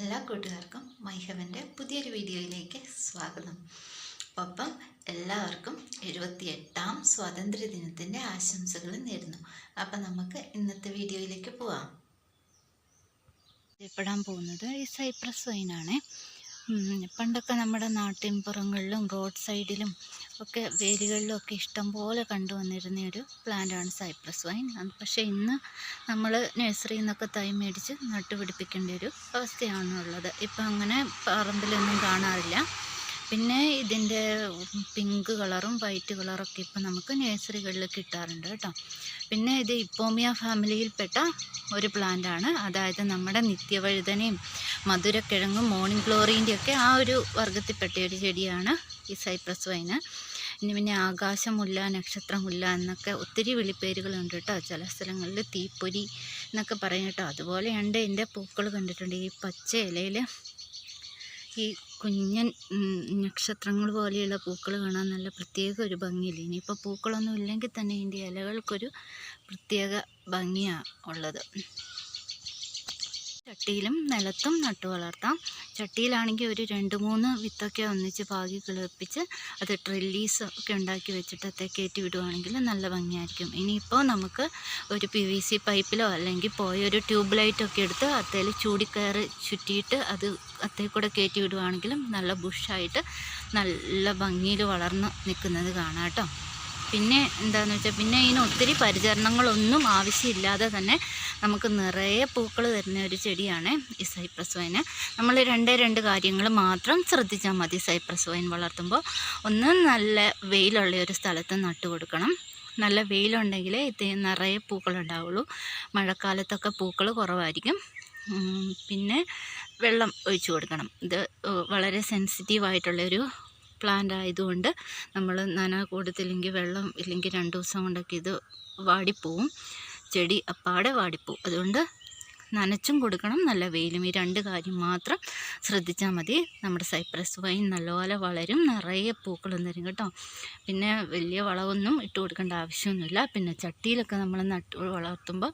എല്ലാ കൂട്ടുകാർക്കും മൈഹവന്റെ പുതിയൊരു വീഡിയോയിലേക്ക് സ്വാഗതം. ഒപ്പം എല്ലാവർക്കും എഴുപത്തിയെട്ടാം സ്വാതന്ത്ര്യ ദിനത്തിന്റെ ആശംസകൾ നേരുന്നു. അപ്പം നമുക്ക് ഇന്നത്തെ വീഡിയോയിലേക്ക് പോവാം. പരിചയപ്പെടാൻ പോകുന്നത് ഈ സൈപ്രസ് വൈനാണ്. പണ്ടൊക്കെ നമ്മുടെ നാട്ടിൻപുറങ്ങളിലും റോഡ് സൈഡിലും ഒക്കെ വേലികളിലും ഒക്കെ ഇഷ്ടംപോലെ കണ്ടുവന്നിരുന്ന ഒരു പ്ലാന്റാണ് സൈപ്രസ് വൈൻ പക്ഷേ ഇന്ന് നമ്മൾ നഴ്സറിയിൽ നിന്നൊക്കെ തൈ മേടിച്ച് നട്ടുപിടിപ്പിക്കേണ്ട ഒരു അവസ്ഥയാണുള്ളത്. ഇപ്പം അങ്ങനെ പറമ്പിലൊന്നും കാണാറില്ല. പിന്നെ ഇതിന്റെ പിങ്ക് കളറും വൈറ്റ് കളറൊക്കെ ഇപ്പം നമുക്ക് നേഴ്സറികളിൽ കിട്ടാറുണ്ട് കേട്ടോ. പിന്നെ ഇത് ഇപ്പോമിയ ഫാമിലിയിൽപ്പെട്ട ഒരു പ്ലാന്റാണ്. അതായത് നമ്മുടെ നിത്യവഴുതനയും മധുരക്കിഴങ്ങും മോർണിംഗ് ഗ്ലോറിന്റെ ഒക്കെ ആ ഒരു വർഗത്തിൽപ്പെട്ട ഒരു ചെടിയാണ് ഈ സൈപ്രസ് വൈന്. ഇനി പിന്നെ ആകാശമുല്ല നക്ഷത്രമുല്ല എന്നൊക്കെ ഒത്തിരി വിളിപ്പേരുകളുണ്ട് കേട്ടോ. ചില സ്ഥലങ്ങളിൽ തീപ്പൊരി എന്നൊക്കെ പറയും കേട്ടോ. അതുപോലെയുണ്ട് എന്റെ പൂക്കൾ കണ്ടിട്ടുണ്ട്. ഈ പച്ച ഇലയിൽ ഈ കുഞ്ഞൻ നക്ഷത്രങ്ങൾ പോലെയുള്ള പൂക്കൾ കാണാൻ നല്ല പ്രത്യേക ഒരു ഭംഗിയില്ല? ഇനിയിപ്പോൾ പൂക്കളൊന്നും ഇല്ലെങ്കിൽ തന്നെ ഇതിന്റെ ഇലകൾക്കൊരു പ്രത്യേക ഭംഗിയാണ് ഉള്ളത്. ചട്ടിയിലും നിലത്തും നട്ടു വളർത്താം. ചട്ടിയിലാണെങ്കിൽ ഒരു രണ്ട് മൂന്ന് വിത്തൊക്കെ ഒന്നിച്ച് പാകി കിളിപ്പിച്ച് അത് ട്രില്ലീസ് ഒക്കെ ഉണ്ടാക്കി വെച്ചിട്ട് തെക്കേറ്റി വിടുവാണെങ്കിൽ നല്ല ഭംഗിയായിരിക്കും. ഇനിയിപ്പോൾ നമുക്ക് ഒരു പി വി സി പൈപ്പിലോ അല്ലെങ്കിൽ പോയൊരു ട്യൂബ് ലൈറ്റൊക്കെ എടുത്ത് അത്തേൽ ചൂടിക്കയറ് ചുറ്റിയിട്ട് അത് അത്തേ കൂടെ കയറ്റി വിടുവാണെങ്കിലും നല്ല ബുഷായിട്ട് നല്ല ഭംഗിയിൽ വളർന്ന് നിൽക്കുന്നത് കാണാം കേട്ടോ. പിന്നെ എന്താണെന്ന് വെച്ചാൽ പിന്നെ ഇതിന് ഒത്തിരി പരിചരണങ്ങളൊന്നും ആവശ്യമില്ലാതെ തന്നെ നമുക്ക് നിറയെ പൂക്കൾ തരുന്ന ഒരു ചെടിയാണ് ഈ സൈപ്രസ് വൈൻ. നമ്മൾ രണ്ടേ രണ്ട് കാര്യങ്ങൾ മാത്രം ശ്രദ്ധിച്ചാൽ മതി സൈപ്രസ് വൈൻ വളർത്തുമ്പോൾ ഒന്ന് നല്ല വെയിലുള്ള ഒരു സ്ഥലത്ത് നട്ടു കൊടുക്കണം. നല്ല വെയിലുണ്ടെങ്കിൽ ഇത് നിറയെ പൂക്കളുണ്ടാവുള്ളൂ. മഴക്കാലത്തൊക്കെ പൂക്കൾ കുറവായിരിക്കും. പിന്നെ വെള്ളം ഒഴിച്ചു കൊടുക്കണം. ഇത് വളരെ സെൻസിറ്റീവായിട്ടുള്ളൊരു പ്ലാന്റ് ആയതുകൊണ്ട് നമ്മൾ നന കൊടുത്തില്ലെങ്കിൽ വെള്ളം ഇല്ലെങ്കിൽ രണ്ട് ദിവസം കൊണ്ടൊക്കെ ഇത് വാടിപ്പോവും. ചെടി അപ്പാടെ വാടിപ്പോവും. അതുകൊണ്ട് നനച്ചും കൊടുക്കണം. നല്ല വെയിലും. ഈ രണ്ട് കാര്യം മാത്രം ശ്രദ്ധിച്ചാൽ മതി. നമ്മുടെ സൈപ്രസ് വൈൻ നല്ലപോലെ വളരും. നിറയെ പൂക്കളും തരും കേട്ടോ. പിന്നെ വലിയ വളമൊന്നും ഇട്ട് കൊടുക്കേണ്ട ആവശ്യമൊന്നുമില്ല. പിന്നെ ചട്ടിയിലൊക്കെ നമ്മൾ നട്ട് വളർത്തുമ്പോൾ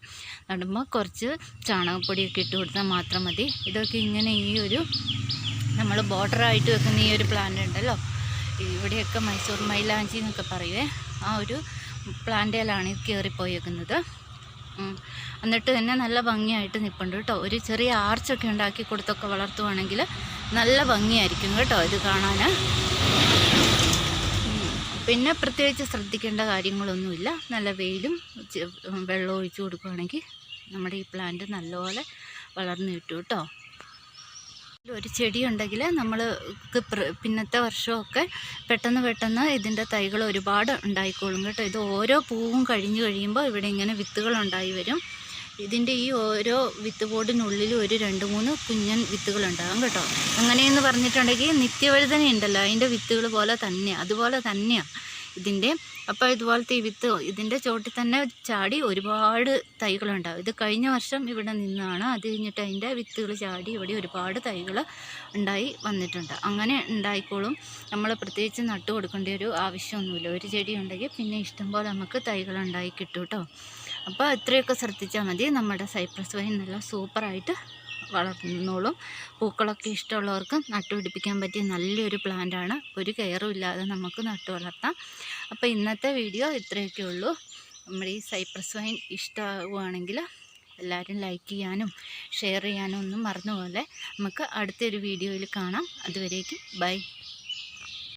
നടുമ്പോൾ കുറച്ച് ചാണകപ്പൊടിയൊക്കെ ഇട്ട് കൊടുത്താൽ മാത്രം മതി. ഇതൊക്കെ ഇങ്ങനെ ഈ ഒരു നമ്മൾ ബോർഡറായിട്ട് വെക്കുന്ന ഈ ഒരു പ്ലാന്റ് ഉണ്ടല്ലോ. ഇവിടെയൊക്കെ മൈസൂർ മൈലാഞ്ചി എന്നൊക്കെ പറയുവേ. ആ ഒരു പ്ലാന്റേലാണ് ഇത് കയറിപ്പോയേക്കുന്നത് എന്നിട്ട് തന്നെ നല്ല ഭംഗിയായിട്ട് നിൽപ്പുണ്ട് കേട്ടോ. ഒരു ചെറിയ ആർച്ചൊക്കെ ഉണ്ടാക്കി കൊടുത്തൊക്കെ വളർത്തുവാണെങ്കിൽ നല്ല ഭംഗിയായിരിക്കും കേട്ടോ ഇത് കാണാൻ. പിന്നെ പ്രത്യേകിച്ച് ശ്രദ്ധിക്കേണ്ട കാര്യങ്ങളൊന്നുമില്ല. നല്ല വെയിലും വെള്ളം ഒഴിച്ചു കൊടുക്കുകയാണെങ്കിൽ നമ്മുടെ ഈ പ്ലാന്റ് നല്ലപോലെ വളർന്നു കിട്ടും കേട്ടോ. ഒരു ചെടി ഉണ്ടെങ്കിൽ നമ്മൾ പിന്നത്തെ വർഷമൊക്കെ പെട്ടെന്ന് പെട്ടെന്ന് ഇതിന്റെ തൈകൾ ഒരുപാട് ഉണ്ടായിക്കോളും കേട്ടോ. ഇത് ഓരോ പൂവും കഴിഞ്ഞ് കഴിയുമ്പോൾ ഇവിടെ ഇങ്ങനെ വിത്തുകൾ ഉണ്ടായി വരും. ഇതിന്റെ ഈ ഓരോ വിത്ത് ബോർഡിനുള്ളിൽ ഒരു രണ്ട് മൂന്ന് കുഞ്ഞൻ വിത്തുകൾ ഉണ്ടാകും കേട്ടോ. അങ്ങനെയെന്ന് പറഞ്ഞിട്ടുണ്ടെങ്കിൽ നിത്യവഴുതന ഉണ്ടല്ലോ അതിന്റെ വിത്തുകൾ പോലെ തന്നെയാണ് അതുപോലെ തന്നെയാണ് ഇതിന്റെ അപ്പോൾ ഇതുപോലത്തെ ഈ വിത്ത് ഇതിന്റെ ചോട്ടിൽ തന്നെ ചാടി ഒരുപാട് തൈകളുണ്ടാവും. ഇത് കഴിഞ്ഞ വർഷം ഇവിടെ നിന്നാണ് അത് കഴിഞ്ഞിട്ട് അതിന്റെ വിത്തുകൾ ചാടി ഇവിടെ ഒരുപാട് തൈകൾ ഉണ്ടായി വന്നിട്ടുണ്ട്. അങ്ങനെ ഉണ്ടായിക്കോളും. നമ്മൾ പ്രത്യേകിച്ച് നട്ടു കൊടുക്കേണ്ട ഒരു ആവശ്യമൊന്നുമില്ല. ഒരു ചെടി ഉണ്ടെങ്കിൽ പിന്നെ ഇഷ്ടംപോലെ നമുക്ക് തൈകൾ ഉണ്ടായി കിട്ടും കേട്ടോ. അപ്പോൾ ഇത്രയൊക്കെ ശ്രദ്ധിച്ചാൽ മതി. നമ്മുടെ സൈപ്രസ് വൈൻ നല്ല സൂപ്പറായിട്ട് വളർന്നോളും. പൂക്കളൊക്കെ ഇഷ്ടമുള്ളവർക്ക് നട്ടുപിടിപ്പിക്കാൻ പറ്റിയ നല്ലൊരു പ്ലാന്റാണ്. ഒരു കെയറും ഇല്ലാതെ നമുക്ക് നട്ടു വളർത്താം. അപ്പോൾ ഇന്നത്തെ വീഡിയോ ഇത്രയൊക്കെ ഉള്ളൂ. നമ്മുടെ ഈ സൈപ്രസ് വൈൻ ഇഷ്ടമാവുകയാണെങ്കിൽ എല്ലാവരും ലൈക്ക് ചെയ്യാനും ഷെയർ ചെയ്യാനും ഒന്നും മറന്നുപോലെ നമുക്ക് അടുത്തൊരു വീഡിയോയിൽ കാണാം. അതുവരേക്കും ബൈ.